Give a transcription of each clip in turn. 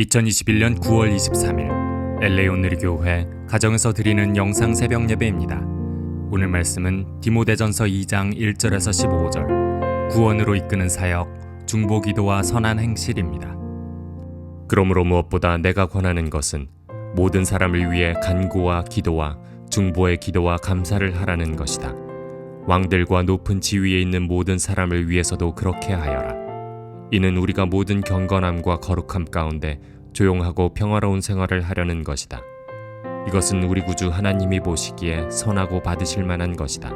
2021년 9월 23일 LA 온누리교회 가정에서 드리는 영상 새벽 예배입니다. 오늘 말씀은 디모데전서 2장 1절에서 15절 구원으로 이끄는 사역 중보 기도와 선한 행실입니다. 그러므로 무엇보다 내가 권하는 것은 모든 사람을 위해 간구와 기도와 중보의 기도와 감사를 하라는 것이다. 왕들과 높은 지위에 있는 모든 사람을 위해서도 그렇게 하여라. 이는 우리가 모든 경건함과 거룩함 가운데 조용하고 평화로운 생활을 하려는 것이다. 이것은 우리 구주 하나님이 보시기에 선하고 받으실 만한 것이다.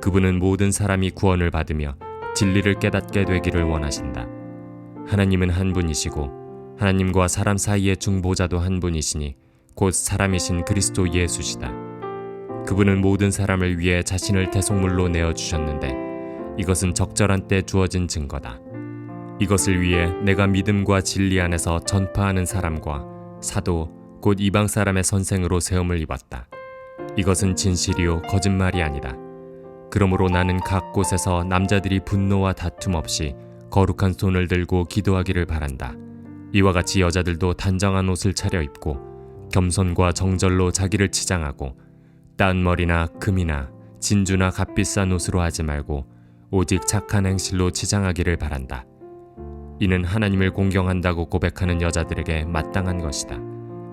그분은 모든 사람이 구원을 받으며 진리를 깨닫게 되기를 원하신다. 하나님은 한 분이시고 하나님과 사람 사이의 중보자도 한 분이시니 곧 사람이신 그리스도 예수시다. 그분은 모든 사람을 위해 자신을 대속물로 내어 주셨는데 이것은 적절한 때 주어진 증거다. 이것을 위해 내가 믿음과 진리 안에서 전파하는 사람과 사도 곧 이방 사람의 선생으로 세움을 입었다. 이것은 진실이요 거짓말이 아니다. 그러므로 나는 각 곳에서 남자들이 분노와 다툼 없이 거룩한 손을 들고 기도하기를 바란다. 이와 같이 여자들도 단정한 옷을 차려입고 겸손과 정절로 자기를 치장하고 따은 머리나 금이나 진주나 값비싼 옷으로 하지 말고 오직 착한 행실로 치장하기를 바란다. 이는 하나님을 공경한다고 고백하는 여자들에게 마땅한 것이다.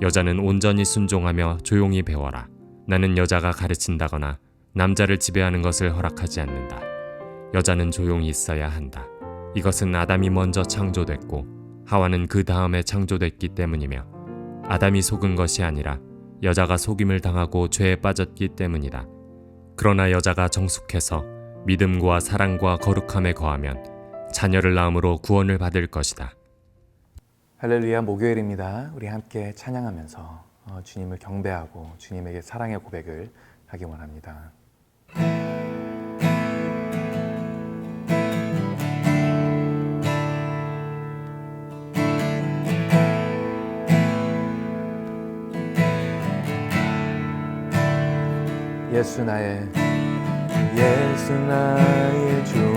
여자는 온전히 순종하며 조용히 배워라. 나는 여자가 가르친다거나 남자를 지배하는 것을 허락하지 않는다. 여자는 조용히 있어야 한다. 이것은 아담이 먼저 창조됐고 하와는 그 다음에 창조됐기 때문이며 아담이 속은 것이 아니라 여자가 속임을 당하고 죄에 빠졌기 때문이다. 그러나 여자가 정숙해서 믿음과 사랑과 거룩함에 거하면 자녀를 낳음으로 구원을 받을 것이다. 할렐루야 목요일입니다. 우리 함께 찬양하면서 어, 주님을 경배하고 주님에게 사랑의 고백을 하기 원합니다. 예수 나의 예수 나의 좋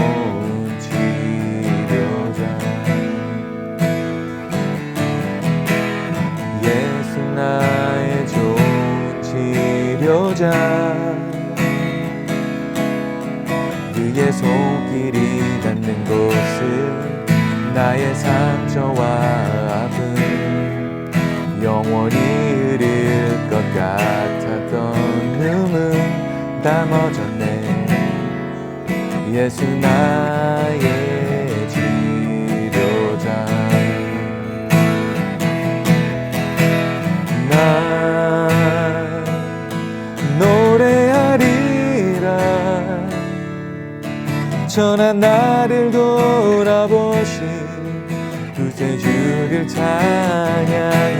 예수 나의 치료자. 나 노래하리라. 전한 나를 돌아보신 구세주를 찬양해.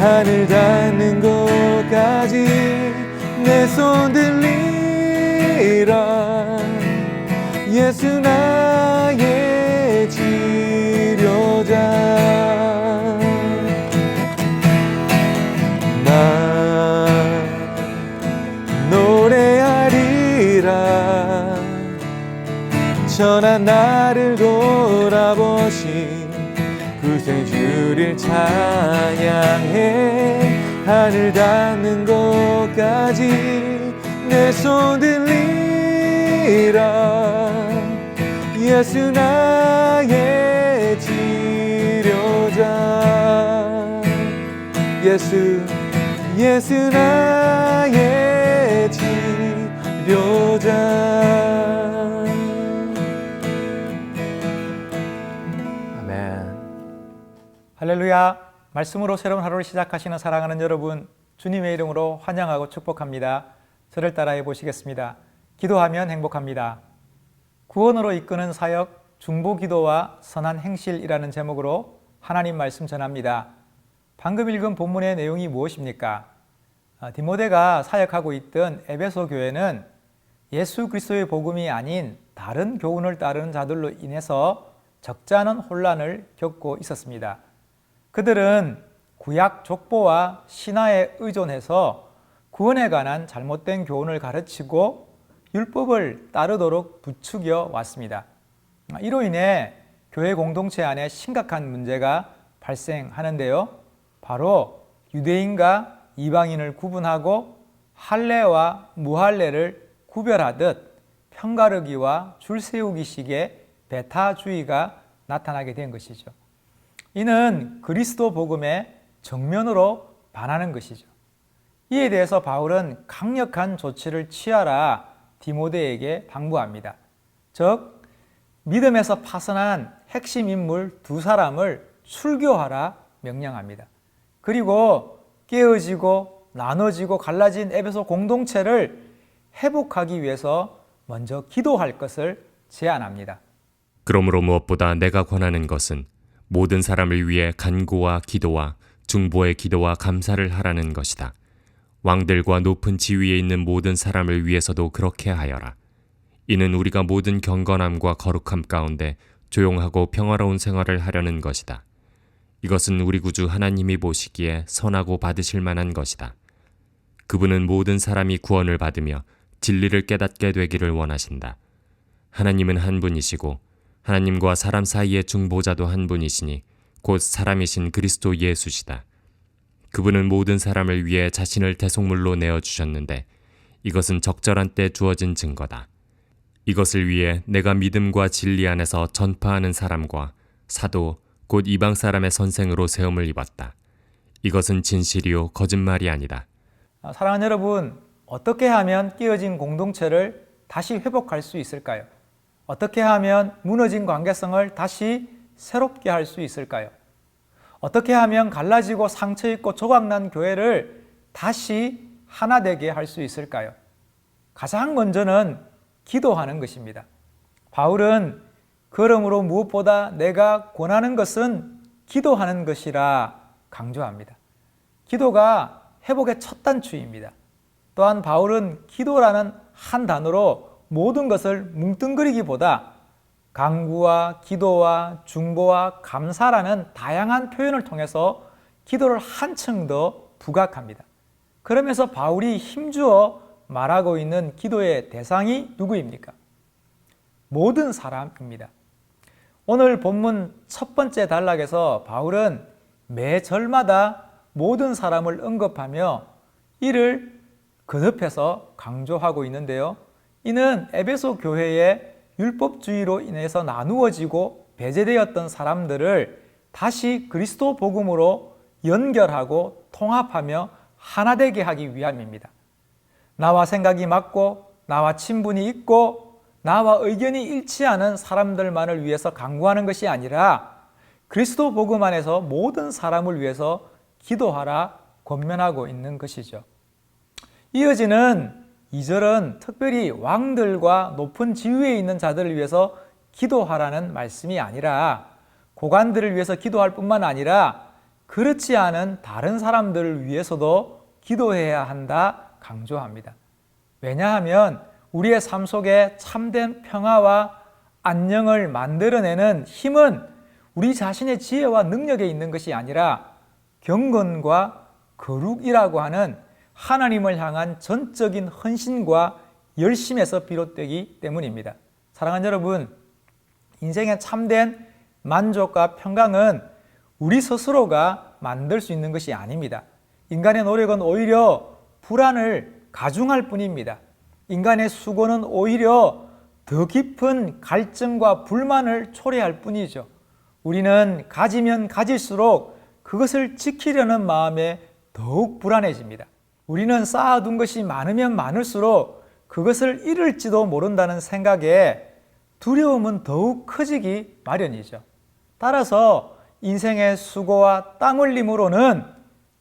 하늘 닿는 곳까지 내 손들 나의 치료자. 나 노래하리라. 전한 나를 돌아보신 구세주를 찬양해. 하늘 닿는 곳까지 내 손 들리라 예수 나의 치료자 예수 예수 나의 치료자 아멘 할렐루야. 말씀으로 새로운 하루를 시작하시는 사랑하는 여러분, 주님의 이름으로 환영하고 축복합니다. 저를 따라해 보시겠습니다. 기도하면 행복합니다. 구원으로 이끄는 사역, 중보 기도와 선한 행실이라는 제목으로 하나님 말씀 전합니다. 방금 읽은 본문의 내용이 무엇입니까? 아, 디모데가 사역하고 있던 에베소 교회는 예수 그리스도의 복음이 아닌 다른 교훈을 따르는 자들로 인해서 적지 않은 혼란을 겪고 있었습니다. 그들은 구약 족보와 신화에 의존해서 구원에 관한 잘못된 교훈을 가르치고 율법을 따르도록 부추겨 왔습니다. 이로 인해 교회 공동체 안에 심각한 문제가 발생하는데요. 바로 유대인과 이방인을 구분하고 할례와 무할례를 구별하듯 편가르기와 줄세우기식의 배타주의가 나타나게 된 것이죠. 이는 그리스도 복음의 정면으로 반하는 것이죠. 이에 대해서 바울은 강력한 조치를 취하라 디모데에게 당부합니다. 즉 믿음에서 파선한 핵심 인물 두 사람을 출교하라 명령합니다. 그리고 깨어지고 나눠지고 갈라진 에베소 공동체를 회복하기 위해서 먼저 기도할 것을 제안합니다. 그러므로 무엇보다 내가 권하는 것은 모든 사람을 위해 간구와 기도와 중보의 기도와 감사를 하라는 것이다. 왕들과 높은 지위에 있는 모든 사람을 위해서도 그렇게 하여라. 이는 우리가 모든 경건함과 거룩함 가운데 조용하고 평화로운 생활을 하려는 것이다. 이것은 우리 구주 하나님이 보시기에 선하고 받으실 만한 것이다. 그분은 모든 사람이 구원을 받으며 진리를 깨닫게 되기를 원하신다. 하나님은 한 분이시고 하나님과 사람 사이의 중보자도 한 분이시니 곧 사람이신 그리스도 예수시다. 그분은 모든 사람을 위해 자신을 대속물로 내어 주셨는데 이것은 적절한 때 주어진 증거다. 이것을 위해 내가 믿음과 진리 안에서 전파하는 사람과 사도 곧 이방 사람의 선생으로 세움을 입었다. 이것은 진실이요 거짓말이 아니다. 아, 사랑하는 여러분, 어떻게 하면 깨어진 공동체를 다시 회복할 수 있을까요? 어떻게 하면 무너진 관계성을 다시 새롭게 할 수 있을까요? 어떻게 하면 갈라지고 상처 있고 조각난 교회를 다시 하나 되게 할 수 있을까요? 가장 먼저는 기도하는 것입니다. 바울은 그러므로 무엇보다 내가 권하는 것은 기도하는 것이라 강조합니다. 기도가 회복의 첫 단추입니다. 또한 바울은 기도라는 한 단어로 모든 것을 뭉뚱그리기보다 강구와 기도와 중보와 감사라는 다양한 표현을 통해서 기도를 한층 더 부각합니다. 그러면서 바울이 힘주어 말하고 있는 기도의 대상이 누구입니까? 모든 사람입니다. 오늘 본문 첫 번째 단락에서 바울은 매 절마다 모든 사람을 언급하며 이를 거듭해서 강조하고 있는데요. 이는 에베소 교회의 율법주의로 인해서 나누어지고 배제되었던 사람들을 다시 그리스도 복음으로 연결하고 통합하며 하나 되게 하기 위함입니다. 나와 생각이 맞고 나와 친분이 있고 나와 의견이 일치하는 사람들만을 위해서 강구하는 것이 아니라 그리스도 복음 안에서 모든 사람을 위해서 기도하라 권면하고 있는 것이죠. 이어지는 2절은 특별히 왕들과 높은 지위에 있는 자들을 위해서 기도하라는 말씀이 아니라 고관들을 위해서 기도할 뿐만 아니라 그렇지 않은 다른 사람들을 위해서도 기도해야 한다 강조합니다. 왜냐하면 우리의 삶 속에 참된 평화와 안녕을 만들어내는 힘은 우리 자신의 지혜와 능력에 있는 것이 아니라 경건과 거룩이라고 하는 하나님을 향한 전적인 헌신과 열심에서 비롯되기 때문입니다. 사랑하는 여러분, 인생의 참된 만족과 평강은 우리 스스로가 만들 수 있는 것이 아닙니다. 인간의 노력은 오히려 불안을 가중할 뿐입니다. 인간의 수고는 오히려 더 깊은 갈증과 불만을 초래할 뿐이죠. 우리는 가지면 가질수록 그것을 지키려는 마음에 더욱 불안해집니다. 우리는 쌓아둔 것이 많으면 많을수록 그것을 잃을지도 모른다는 생각에 두려움은 더욱 커지기 마련이죠. 따라서 인생의 수고와 땀 흘림으로는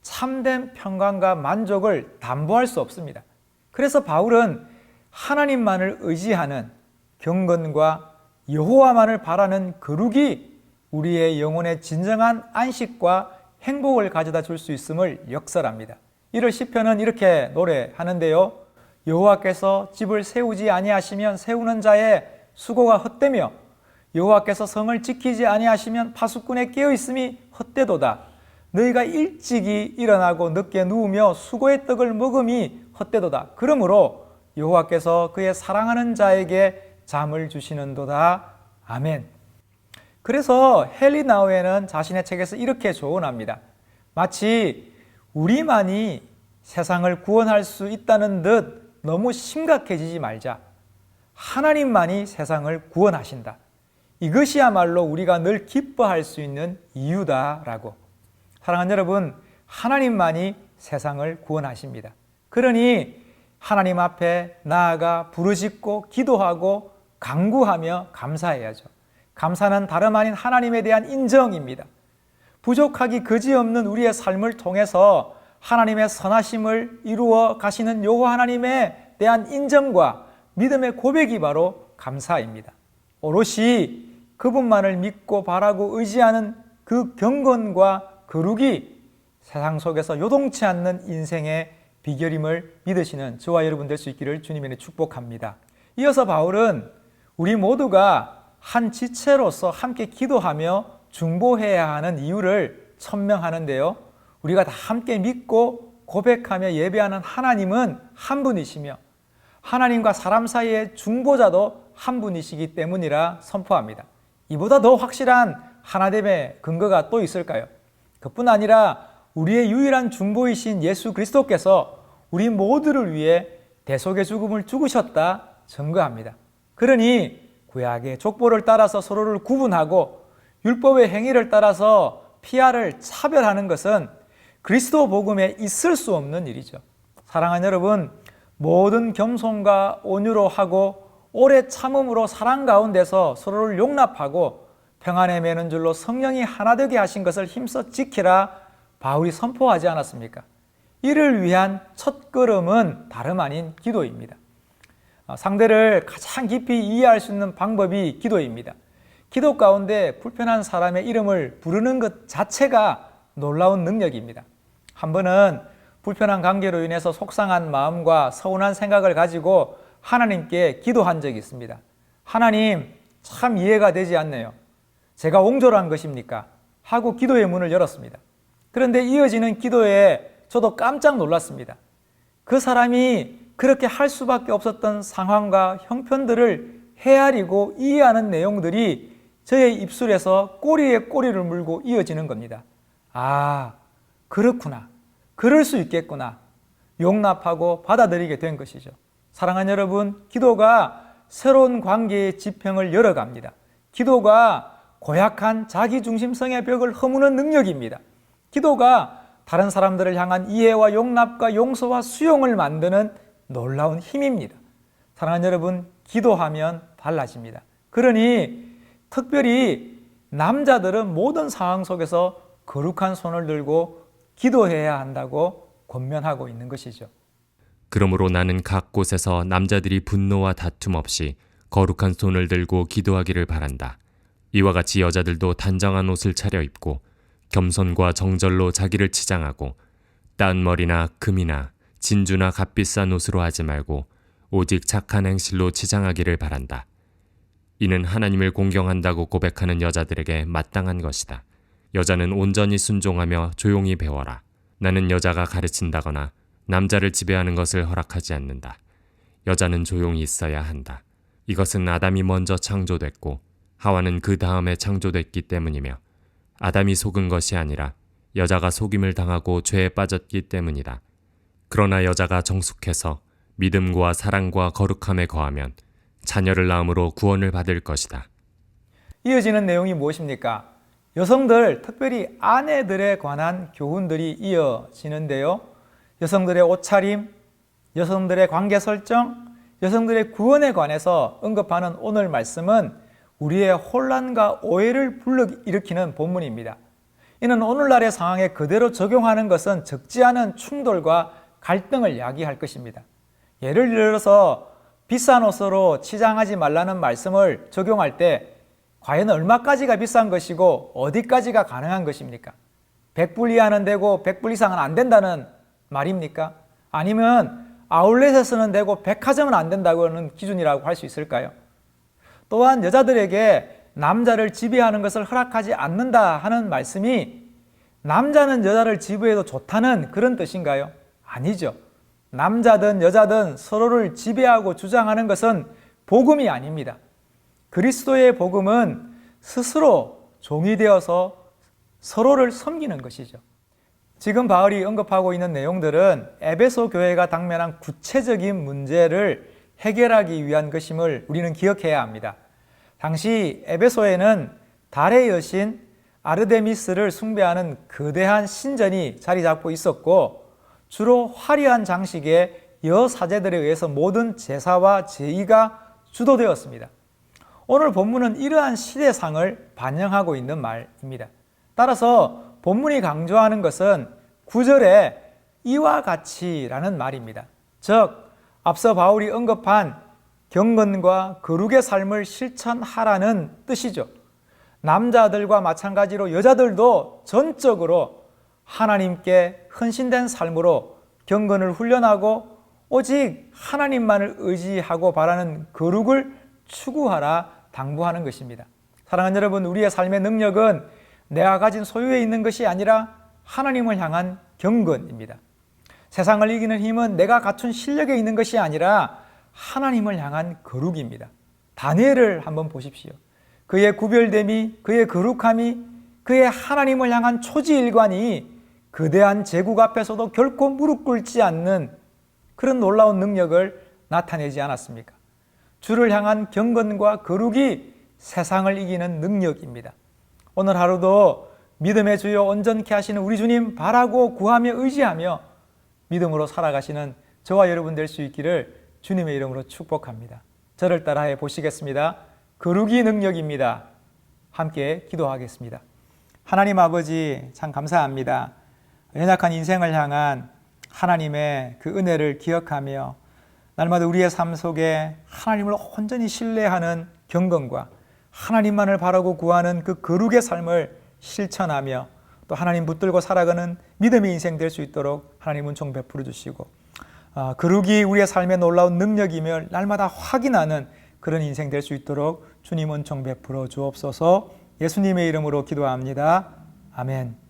참된 평강과 만족을 담보할 수 없습니다. 그래서 바울은 하나님만을 의지하는 경건과 여호와만을 바라는 거룩이 우리의 영혼의 진정한 안식과 행복을 가져다 줄 수 있음을 역설합니다. 이를 시편은 이렇게 노래하는데요. 여호와께서 집을 세우지 아니하시면 세우는 자의 수고가 헛되며 여호와께서 성을 지키지 아니하시면 파수꾼의 깨어 있음이 헛되도다. 너희가 일찍이 일어나고 늦게 누우며 수고의 떡을 먹음이 헛되도다. 그러므로 여호와께서 그의 사랑하는 자에게 잠을 주시는도다. 아멘. 그래서 헨리 나우에는 자신의 책에서 이렇게 조언합니다. 마치 우리만이 세상을 구원할 수 있다는 듯 너무 심각해지지 말자. 하나님만이 세상을 구원하신다. 이것이야말로 우리가 늘 기뻐할 수 있는 이유다라고. 사랑하는 여러분, 하나님만이 세상을 구원하십니다. 그러니 하나님 앞에 나아가 부르짖고 기도하고 강구하며 감사해야죠. 감사는 다름 아닌 하나님에 대한 인정입니다. 부족하기 그지없는 우리의 삶을 통해서 하나님의 선하심을 이루어 가시는 여호와 하나님에 대한 인정과 믿음의 고백이 바로 감사입니다. 오롯이 그분만을 믿고 바라고 의지하는 그 경건과 거룩이 세상 속에서 요동치 않는 인생의 비결임을 믿으시는 저와 여러분 될 수 있기를 주님의 축복합니다. 이어서 바울은 우리 모두가 한 지체로서 함께 기도하며 중보해야 하는 이유를 천명하는데요. 우리가 다 함께 믿고 고백하며 예배하는 하나님은 한 분이시며 하나님과 사람 사이의 중보자도 한 분이시기 때문이라 선포합니다. 이보다 더 확실한 하나됨의 근거가 또 있을까요? 그뿐 아니라 우리의 유일한 중보이신 예수 그리스도께서 우리 모두를 위해 대속의 죽음을 죽으셨다 증거합니다. 그러니 구약의 족보를 따라서 서로를 구분하고 율법의 행위를 따라서 피하를 차별하는 것은 그리스도 복음에 있을 수 없는 일이죠. 사랑하는 여러분, 모든 겸손과 온유로 하고 오래 참음으로 사랑 가운데서 서로를 용납하고 평안에 매는 줄로 성령이 하나 되게 하신 것을 힘써 지키라 바울이 선포하지 않았습니까? 이를 위한 첫 걸음은 다름 아닌 기도입니다. 어, 상대를 가장 깊이 이해할 수 있는 방법이 기도입니다. 기도 가운데 불편한 사람의 이름을 부르는 것 자체가 놀라운 능력입니다. 한 번은 불편한 관계로 인해서 속상한 마음과 서운한 생각을 가지고 하나님께 기도한 적이 있습니다. 하나님, 참 이해가 되지 않네요. 제가 옹졸한 것입니까? 하고 기도의 문을 열었습니다. 그런데 이어지는 기도에 저도 깜짝 놀랐습니다. 그 사람이 그렇게 할 수밖에 없었던 상황과 형편들을 헤아리고 이해하는 내용들이 저의 입술에서 꼬리에 꼬리를 물고 이어지는 겁니다. 아, 그렇구나. 그럴 수 있겠구나. 용납하고 받아들이게 된 것이죠. 사랑하는 여러분, 기도가 새로운 관계의 지평을 열어갑니다. 기도가 고약한 자기중심성의 벽을 허무는 능력입니다. 기도가 다른 사람들을 향한 이해와 용납과 용서와 수용을 만드는 놀라운 힘입니다. 사랑하는 여러분, 기도하면 달라집니다. 그러니 특별히 남자들은 모든 상황 속에서 거룩한 손을 들고 기도해야 한다고 권면하고 있는 것이죠. 그러므로 나는 각 곳에서 남자들이 분노와 다툼 없이 거룩한 손을 들고 기도하기를 바란다. 이와 같이 여자들도 단정한 옷을 차려입고 겸손과 정절로 자기를 치장하고 따은 머리나 금이나 진주나 값비싼 옷으로 하지 말고 오직 착한 행실로 치장하기를 바란다. 이는 하나님을 공경한다고 고백하는 여자들에게 마땅한 것이다. 여자는 온전히 순종하며 조용히 배워라. 나는 여자가 가르친다거나 남자를 지배하는 것을 허락하지 않는다. 여자는 조용히 있어야 한다. 이것은 아담이 먼저 창조됐고 하와는 그 다음에 창조됐기 때문이며 아담이 속은 것이 아니라 여자가 속임을 당하고 죄에 빠졌기 때문이다. 그러나 여자가 정숙해서 믿음과 사랑과 거룩함에 거하면 자녀를 낳음으로 구원을 받을 것이다. 이어지는 내용이 무엇입니까? 여성들, 특별히 아내들에 관한 교훈들이 이어지는데요. 여성들의 옷차림, 여성들의 관계 설정, 여성들의 구원에 관해서 언급하는 오늘 말씀은 우리의 혼란과 오해를 불러일으키는 본문입니다. 이는 오늘날의 상황에 그대로 적용하는 것은 적지 않은 충돌과 갈등을 야기할 것입니다. 예를 들어서 비싼 옷으로 치장하지 말라는 말씀을 적용할 때 과연 얼마까지가 비싼 것이고 어디까지가 가능한 것입니까? 100불 이하는 되고 100불 이상은 안 된다는 말입니까? 아니면 아울렛에서는 되고 백화점은 안 된다고는 기준이라고 할 수 있을까요? 또한 여자들에게 남자를 지배하는 것을 허락하지 않는다 하는 말씀이 남자는 여자를 지배해도 좋다는 그런 뜻인가요? 아니죠. 남자든 여자든 서로를 지배하고 주장하는 것은 복음이 아닙니다. 그리스도의 복음은 스스로 종이 되어서 서로를 섬기는 것이죠. 지금 바울이 언급하고 있는 내용들은 에베소 교회가 당면한 구체적인 문제를 해결하기 위한 것임을 우리는 기억해야 합니다. 당시 에베소에는 달의 여신 아르데미스를 숭배하는 거대한 신전이 자리 잡고 있었고 주로 화려한 장식의 여사제들에 의해서 모든 제사와 제의가 주도되었습니다. 오늘 본문은 이러한 시대상을 반영하고 있는 말입니다. 따라서 본문이 강조하는 것은 구절에 이와 같이라는 말입니다. 즉, 앞서 바울이 언급한 경건과 거룩의 삶을 실천하라는 뜻이죠. 남자들과 마찬가지로 여자들도 전적으로 하나님께 헌신된 삶으로 경건을 훈련하고 오직 하나님만을 의지하고 바라는 거룩을 추구하라 당부하는 것입니다. 사랑하는 여러분, 우리의 삶의 능력은 내가 가진 소유에 있는 것이 아니라 하나님을 향한 경건입니다. 세상을 이기는 힘은 내가 갖춘 실력에 있는 것이 아니라 하나님을 향한 거룩입니다. 다니엘을 한번 보십시오. 그의 구별됨이, 그의 거룩함이, 그의 하나님을 향한 초지일관이 거대한 제국 앞에서도 결코 무릎 꿇지 않는 그런 놀라운 능력을 나타내지 않았습니까? 주를 향한 경건과 거룩이 세상을 이기는 능력입니다. 오늘 하루도 믿음의 주여 온전케 하시는 우리 주님 바라고 구하며 의지하며 믿음으로 살아가시는 저와 여러분 될 수 있기를 주님의 이름으로 축복합니다. 저를 따라해 보시겠습니다. 거룩이 능력입니다. 함께 기도하겠습니다. 하나님 아버지 참 감사합니다. 연약한 인생을 향한 하나님의 그 은혜를 기억하며 날마다 우리의 삶 속에 하나님을 온전히 신뢰하는 경건과 하나님만을 바라고 구하는 그 거룩의 삶을 실천하며 또 하나님 붙들고 살아가는 믿음의 인생 될 수 있도록 하나님 은총 베풀어 주시고 아, 거룩이 우리의 삶의 놀라운 능력이며 날마다 확인하는 그런 인생 될 수 있도록 주님 은총 베풀어 주옵소서 예수님의 이름으로 기도합니다. 아멘.